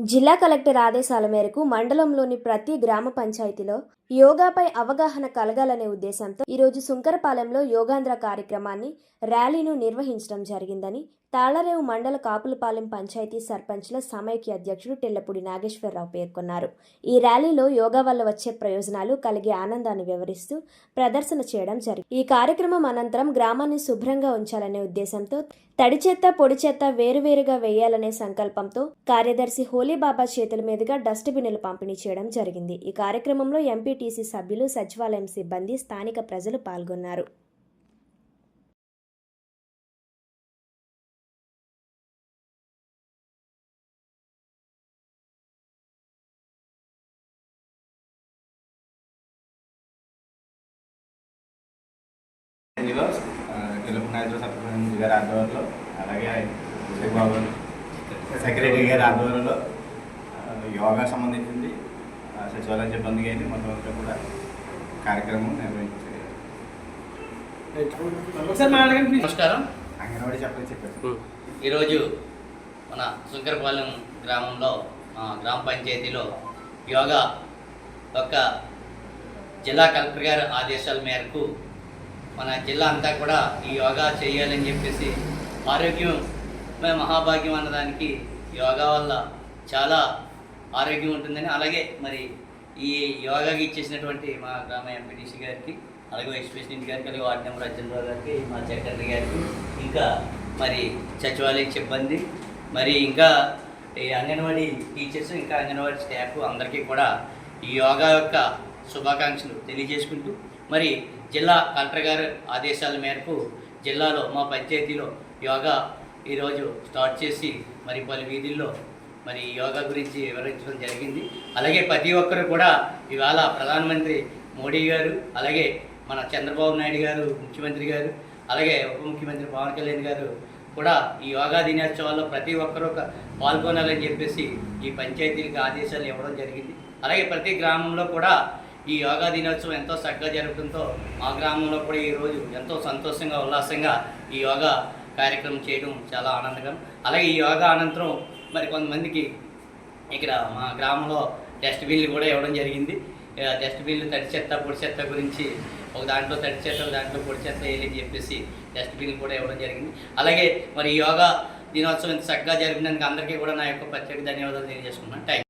జిల్లా కలెక్టర్ ఆదేశాల మేరకు మండలంలోని ప్రతి గ్రామ పంచాయతీలో యోగాపై అవగాహన కలగాలనే ఉద్దేశంతో ఈరోజు సుంకరపాలెంలో యోగాంధ్ర కార్యక్రమాన్ని ర్యాలీను నిర్వహించడం జరిగిందని తాళరేవు మండల కాపులపాలెం పంచాయతీ సర్పంచ్ల సమైక్య అధ్యక్షుడు టెల్లపూడి నాగేశ్వరరావు పేర్కొన్నారు. ఈ ర్యాలీలో యోగా వల్ల వచ్చే ప్రయోజనాలు కలిగే ఆనందాన్ని వివరిస్తూ ప్రదర్శన చేయడం జరిగింది. ఈ కార్యక్రమం అనంతరం గ్రామాన్ని శుభ్రంగా ఉంచాలనే ఉద్దేశంతో తడి చెత్త పొడి చెత్త వేరువేరుగా వేయాలనే సంకల్పంతో కార్యదర్శి హోలీబాబా చేతుల మీదుగా డస్ట్బిన్లు పంపిణీ చేయడం జరిగింది. ఈ కార్యక్రమంలో ఎంపీటీసీ సభ్యులు సచివాలయం సిబ్బంది స్థానిక ప్రజలు పాల్గొన్నారు. ఇందులో తెలుగు నాయకులు సత్యనారాయణ గారి ఆధ్వర్యంలో అలాగే బాబు సెక్రటరీ గారి ఆధ్వర్యంలో యోగా సంబంధించింది సచివాలయం సిబ్బంది కానీ మొత్తం అంతా కూడా కార్యక్రమం నిర్వహించారు. నమస్కారం. అంగన్వాడీ చెప్పని చెప్పారు ఈరోజు మన శంకరపాలెం గ్రామంలో ఆ, గ్రామ పంచాయతీలో యోగా యొక్క జిల్లా కలెక్టర్ గారి ఆదేశాల మేరకు మన జిల్లా అంతా కూడా ఈ యోగా చేయాలని చెప్పేసి ఆరోగ్యం మే మహాభాగ్యం అన్నదానికి యోగా వల్ల చాలా ఆరోగ్యం ఉంటుందని అలాగే మరి ఈ యోగాకి ఇచ్చేసినటువంటి మా గ్రామ ఎంపీటీసీ గారికి అలాగే వైస్ ప్రెసిడెంట్ గారికి అలాగే వార్డు నెంబర్ అర్జునరావు గారికి మా సెక్రటరీ గారికి ఇంకా మరి సచివాలయ సిబ్బంది మరి ఇంకా ఈ అంగన్వాడీ టీచర్స్ ఇంకా అంగన్వాడీ స్టాఫ్ అందరికీ కూడా ఈ యోగా యొక్క శుభాకాంక్షలు తెలియజేసుకుంటూ మరి జిల్లా కలెక్టర్ గారు ఆదేశాల మేరకు జిల్లాలో మా పంచాయతీలో యోగా ఈరోజు స్టార్ట్ చేసి మరి పలు వీధుల్లో మరి యోగా గురించి వివరించడం జరిగింది. అలాగే ప్రతి ఒక్కరు కూడా ఇవాళ ప్రధానమంత్రి మోడీ గారు అలాగే మన చంద్రబాబు నాయుడు గారు ముఖ్యమంత్రి గారు అలాగే ఉప ముఖ్యమంత్రి పవన్ కళ్యాణ్ గారు కూడా ఈ యోగా దినోత్సవాల్లో ప్రతి ఒక్కరూ ఒక పాల్గొనాలని చెప్పేసి ఈ పంచాయతీలకు ఆదేశాలు ఇవ్వడం జరిగింది. అలాగే ప్రతి గ్రామంలో కూడా ఈ యోగా దినోత్సవం ఎంతో చక్కగా జరుగుతుందో మా గ్రామంలో కూడా ఈరోజు ఎంతో సంతోషంగా ఉల్లాసంగా ఈ యోగా కార్యక్రమం చేయడం చాలా ఆనందకరం అలాగే ఈ యోగా అనంతరం మరి కొంతమందికి ఇక్కడ మా గ్రామంలో డస్ట్బిన్లు కూడా ఇవ్వడం జరిగింది. డస్ట్బిన్లు తడి చెత్త పొడి చెత్త గురించి ఒక దాంట్లో తడి చెత్త ఒక దాంట్లో పొడి చెత్త వేయాలని చెప్పేసి డస్ట్బిన్లు కూడా ఇవ్వడం జరిగింది. అలాగే మరి యోగా దినోత్సవం చక్కగా జరిపినందుకు అందరికీ కూడా నా యొక్క ప్రత్యేక ధన్యవాదాలు తెలియజేసుకున్నాను థ్యాంక్